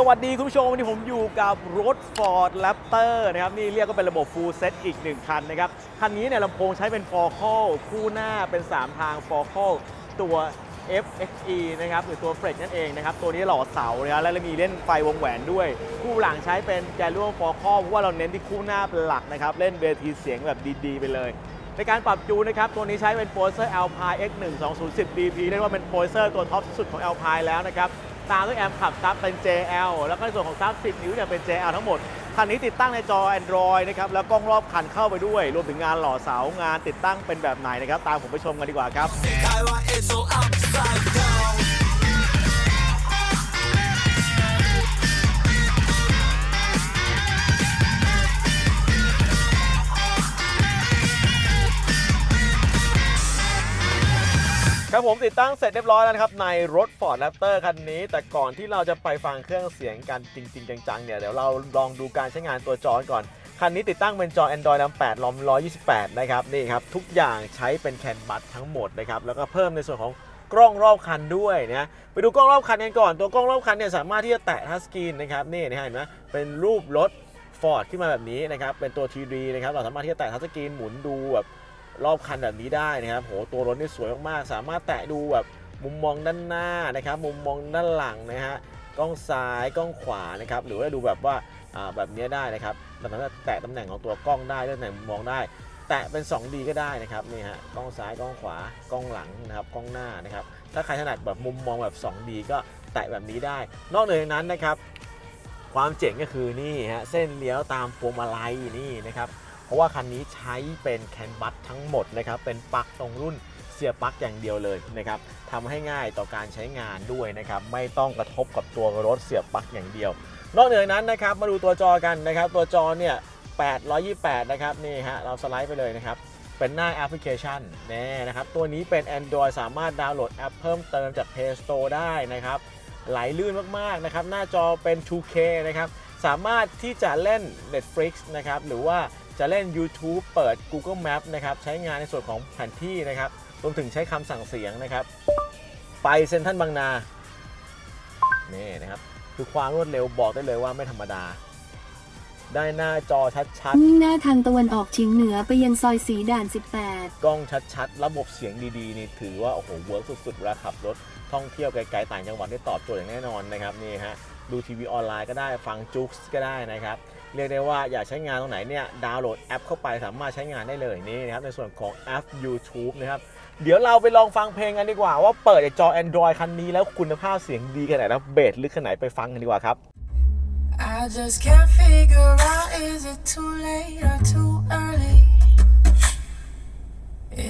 สวัสดีคุณผู้ชมวันนี้ผมอยู่กับรถ Ford Raptor นะครับนี่เรียกก็เป็นระบบ Full Set อีกหนึ่งคันนะครับ คันนี้เนี่ยลำโพงใช้เป็น f o c a l คู่หน้าเป็น 3 ทาง f o c a l ตัว FXE นะครับหรือตัว Flex นั่นเองนะครับ ตัวนี้หล่อเสานะครับและมีเล่นไฟวงแหวนด้วย คู่หลังใช้เป็นแกล u วง f o c a l เพราะว่าเราเน้นที่คู่หน้าเป็นหลักนะครับ เล่นเวทีเสียงแบบดีๆ ไปเลย ในการปรับจูนนะครับ ตัวนี้ใช้เป็นโปรเซอร์ Alpine X1 2010 DP เรียกว่าเป็นโปรเซอร์ตัวท็อปสุดของ Alpine แล้วนะครับ ตามด้วยแอมขับซับเป็น JL แล้วก็ในส่วนของซับ 10 นิ้วเนี่ยเป็น JL ทั้งหมด คันนี้ติดตั้งในจอ Android นะครับ แล้วกล้องรอบคันเข้าไปด้วย รวมถึงงานหล่อเสางานติดตั้งเป็นแบบไหนนะครับ ตามผมไปชมกันดีกว่าครับ ครับผมติดตั้งเสร็จเรียบร้อยแล้วนะครับ ในรถ Ford Raptor คันนี้ แต่ก่อนที่เราจะไปฟังเครื่องเสียงกันจริง ๆ จังๆเนี่ยเดี๋ยวเราลองดูการใช้งานตัวจอก่อน คันนี้ติดตั้งเป็นจอ Android ลำ8ลอม128 นะครับ นี่ครับ ทุกอย่างใช้เป็นแคนบัสทั้งหมดนะครับ แล้วก็เพิ่มในส่วนของกล้องรอบคันด้วยนะไปดูกล้องรอบคันกันก่อน ตัวกล้องรอบคันเนี่ยสามารถที่จะแตะทัชสกรีนนะครับนี่นะเห็นไหมเป็นรูปรถ Ford ขึ้นมาแบบนี้นะครับเป็นตัว 3D นะครับเราสามารถที่จะแตะทัชสกรีนหมุนดูแบบ รอบคันแบบนี้ได้นะครับโหตัวรถนี่สวยมากๆ สามารถแตะดูแบบมุมมองด้านหน้านะครับมุมมองด้านหลังนะฮะกล้องซ้ายกล้องขวานะครับหรือว่าดูแบบว่าอ่าแบบนี้ได้นะครับสามารถแตะตำแหน่งของตัวกล้องได้ตำแหน่งมุมมองได้ แตะเป็น 2D ก็ได้นะครับนี่ฮะกล้องซ้ายกล้องขวากล้องหลังนะครับกล้องหน้านะครับถ้าใครถนัดแบบมุมมองแบบ 2D ก็แตะแบบนี้ได้ นอกเหนือจากนั้นนะครับความเจ๋งก็คือนี่ฮะเส้นเลี้ยวตามพวงมาลัยนี่นะครับ เพราะว่าคันนี้ใช้เป็นแคนบัสทั้งหมดนะครับเป็นปลั๊กตรงรุ่นเสียบปลั๊กอย่างเดียวเลยนะครับทำให้ง่ายต่อการใช้งานด้วยนะครับไม่ต้องกระทบกับตัวรถเสียบปลั๊กอย่างเดียว นอกเหนือจากนั้นนะครับมาดูตัวจอกันนะครับตัวจอเนี่ย828 นะครับนี่ฮะเราสไลด์ไปเลยนะครับเป็นหน้าแอปพลิเคชันแน่นะครับ ตัวนี้เป็น Android สามารถดาวน์โหลดแอปเพิ่มเติมจาก Play Store ได้นะครับไหลลื่นมาก ๆ นะครับ หน้าจอเป็น 2K นะครับ สามารถที่จะเล่น Netflix นะครับ หรือว่า จะเล่น YouTube เปิด Google Map นะครับใช้งานในส่วนของแผนที่นะครับรวมถึงใช้คำสั่งเสียงนะครับ ไปเซ็นทรัลบางนานี่นะครับคือความรวดเร็วบอกได้เลยว่าไม่ธรรมดา ได้หน้าจอชัดมุ่งหน้าทางตะวันออกเฉียงเหนือไปยังซอยสีด่าน18ๆกล้องชัดๆ ระบบเสียงดีๆ นี่ถือว่า โอ้โหเวิร์กสุดๆเวลาขับรถท่องเที่ยวไกลๆต่างจังหวัดได้ตอบโจทย์อย่างแน่นอนนะครับนี่ฮะดูทีวีออนไลน์ก็ได้ฟังจุกส์ก็ได้นะครับ เรียกได้ว่าอยากใช้งานตรงไหนเนี่ยดาวน์โหลดแอปเข้าไปสามารถใช้งานได้เลยนี่นะครับในส่วนของแอป YouTube นะครับเดี๋ยวเราไปลองฟังเพลงกันดีกว่า ว่าเปิดจากจอ Android คันนี้แล้วคุณภาพเสียงดีขนาดไหนแล้วเบสลึกขนาดไหนไปฟังกันดีกว่าครับ I just can't figure out is it too late or too early?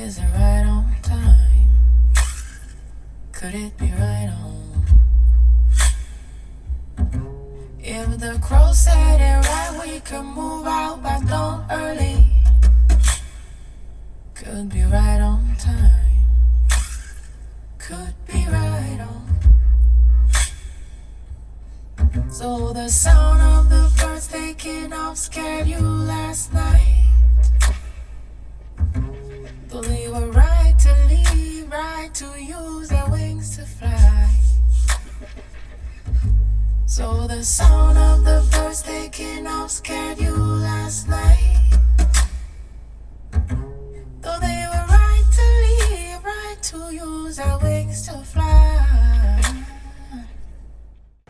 Is it right on time? Could it be right on? If the crow said it right, we could move out by dawn early. Could be right on time. Could be right on. So the sound of the birds taking off scared you last night. They were right to leave, right to use their wings to fly. So the sound of the birds taking off scared you last night. Though they were right to leave, right to use their wings to fly.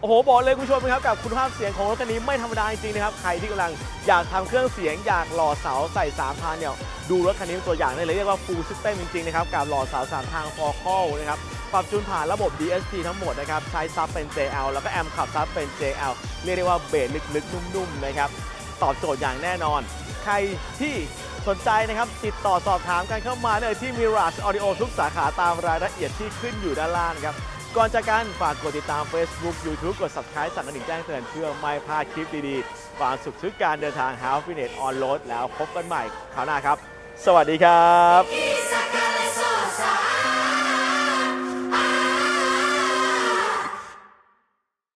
โอ้โหบอกเลยคุณผู้ชมครับกับคุณภาพเสียงของรถคันนี้ไม่ธรรมดาจริงๆนะครับใครที่กำลังอยากทำเครื่องเสียงอยากหล่อเสาใส่สามทางเนี่ยดูรถคันนี้เป็นตัวอย่างได้เลยเรียกว่า full system จริงๆนะครับกับหล่อเสาสามทาง f o c a l นะครับ ปรับจูนผ่านระบบ DSP ทั้งหมดนะครับ ใช้ซับเป็น JL แล้วก็แอมขับซับเป็น JL เรียกได้ว่าเบสลึกๆ นุ่มๆ นะครับ ตอบโจทย์อย่างแน่นอน ใครที่สนใจนะครับ ติดต่อสอบถามกันเข้ามาได้เลยที่ Mirage Audio ทุกสาขาตามรายละเอียดที่ขึ้นอยู่ด้านล่างครับ ก่อนจากกันฝากกดติดตาม Facebook YouTube กด Subscribe สั่งกระดิ่งแจ้งเตือนเพื่อไม่พลาดคลิปดีๆความสุขทุกการเดินทาง h a l f i n e t on Road แล้วพบกันใหม่คราวหน้าครับ สวัสดีครับ